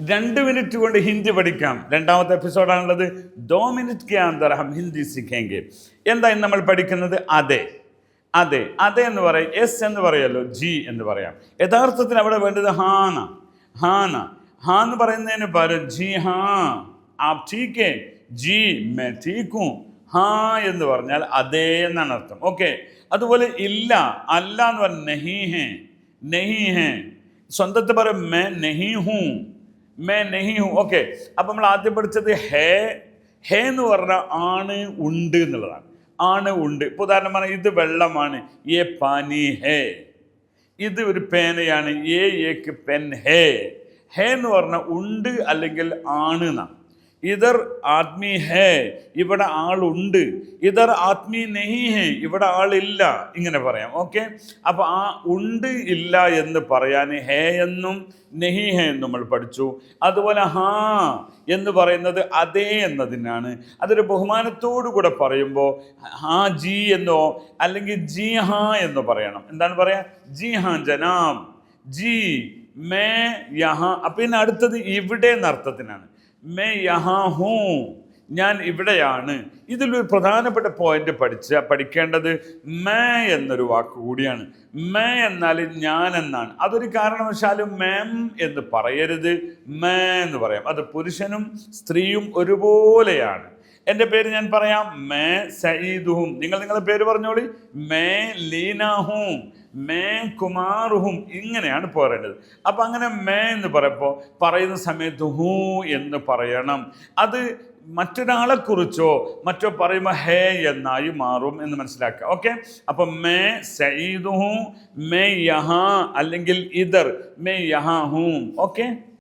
രണ്ട് മിനിറ്റ് കൊണ്ട് ഹിന്ദി പഠിക്കാം. രണ്ടാമത്തെ എപ്പിസോഡാണുള്ളത്. ദോ മിനിറ്റ് കെ അന്തർ ഹിന്ദി സിഖേങ്കെ. എന്താ നമ്മൾ പഠിക്കുന്നത്? അതെ. അതെ. അതെ എന്ന് പറയും. എസ് എന്ന് പറയല്ലോ. ജി എന്ന് പറയാം. യഥാർത്ഥത്തിൽ അവിടെ വേണ്ടത് ഹാന. ഹാന. ഹാ എന്ന് പറയുന്നതിന് പകരം ജി ഹാ. ആപ് ടീക്കെ ജി മേ ടീക്കും ഹാ എന്ന് പറഞ്ഞാൽ അതേ എന്നാണ് അർത്ഥം. ഓക്കെ. അതുപോലെ ഇല്ല. അല്ല എന്ന് പറഞ്ഞാൽ നെഹി ഹേ. നെഹി ഹേ. സ്വന്തത്തെ പറയും മേ നെഹി ഹൂ. മേ നെഹി ഹൂ ഓക്കെ അപ്പം നമ്മൾ ആദ്യം പഠിച്ചത് ഹേ ഹേ എന്ന് പറഞ്ഞാൽ ആണ് ഉണ്ട് എന്നുള്ളതാണ്. ആണ് ഉണ്ട്. ഇപ്പോൾ ഉദാഹരണം പറഞ്ഞാൽ ഇത് വെള്ളമാണ്. ഏ പാനി ഹേ. ഇത് ഒരു പേനയാണ്. ഏ ഏക്ക് പെൻ ഹേ. ഹേ എന്ന് പറഞ്ഞാൽ ഉണ്ട് അല്ലെങ്കിൽ ആണ് എന്നാണ്. ഇതർ ആത്മീ ഹേ ഇവിടെ ആളുണ്ട്. ഇതർ ആത്മീ നെഹി ഹേ ഇവിടെ ആളില്ല ഇങ്ങനെ പറയാം. ഓക്കെ? അപ്പോൾ ആ ഉണ്ട് ഇല്ല എന്ന് പറയാൻ ഹേ എന്നും നെഹി ഹേ എന്നും നമ്മൾ പഠിച്ചു. അതുപോലെ ഹാ എന്ന് പറയുന്നത് അതേ എന്നതിനാണ്. അതൊരു ബഹുമാനത്തോടു കൂടെ പറയുമ്പോൾ ഹാ ജി എന്നോ അല്ലെങ്കിൽ ജി ഹാ എന്ന് പറയണം. എന്താണ് പറയാ? ജി ഹാ ജനാം. G may യഹാ. അപ്പം പിന്നെ അടുത്തത് ഇവിടെ എന്ന അർത്ഥത്തിനാണ്. മേ യഹാ ഹൂ ഞാൻ ഇവിടെയാണ്. ഇതിലൊരു പ്രധാനപ്പെട്ട പോയിന്റ് പഠിച്ച പഠിക്കേണ്ടത് മേ എന്നൊരു വാക്ക് കൂടിയാണ്. മേ എന്നാൽ ഞാൻ എന്നാണ്. അതൊരു കാരണവശാലും മേം എന്ന് പറയരുത്. മേ എന്ന് പറയാം. അത് പുരുഷനും സ്ത്രീയും ഒരുപോലെയാണ്. എന്റെ പേര് ഞാൻ പറയാം. മേ സയ്യിദുഹും. നിങ്ങൾ നിങ്ങളുടെ പേര് പറഞ്ഞോളി. മേ ലീനാഹും. മേ കുമാറുഹും ഇങ്ങനെയാണ് പോരേണ്ടത്. അപ്പം അങ്ങനെ മേ എന്ന് പറയുമ്പോൾ പറയുന്ന സമയത്ത് ഹൂ എന്ന് പറയണം. അത് മറ്റൊരാളെക്കുറിച്ചോ മറ്റോ പറയുമ്പോൾ ഹേ എന്നായി മാറും എന്ന് മനസ്സിലാക്കുക. ഓക്കെ? അപ്പം മേ സയ്യിദുഹു മേ യഹാ അല്ലെങ്കിൽ ഇതർ മേ യഹാ ഹൂം. ഓക്കെ?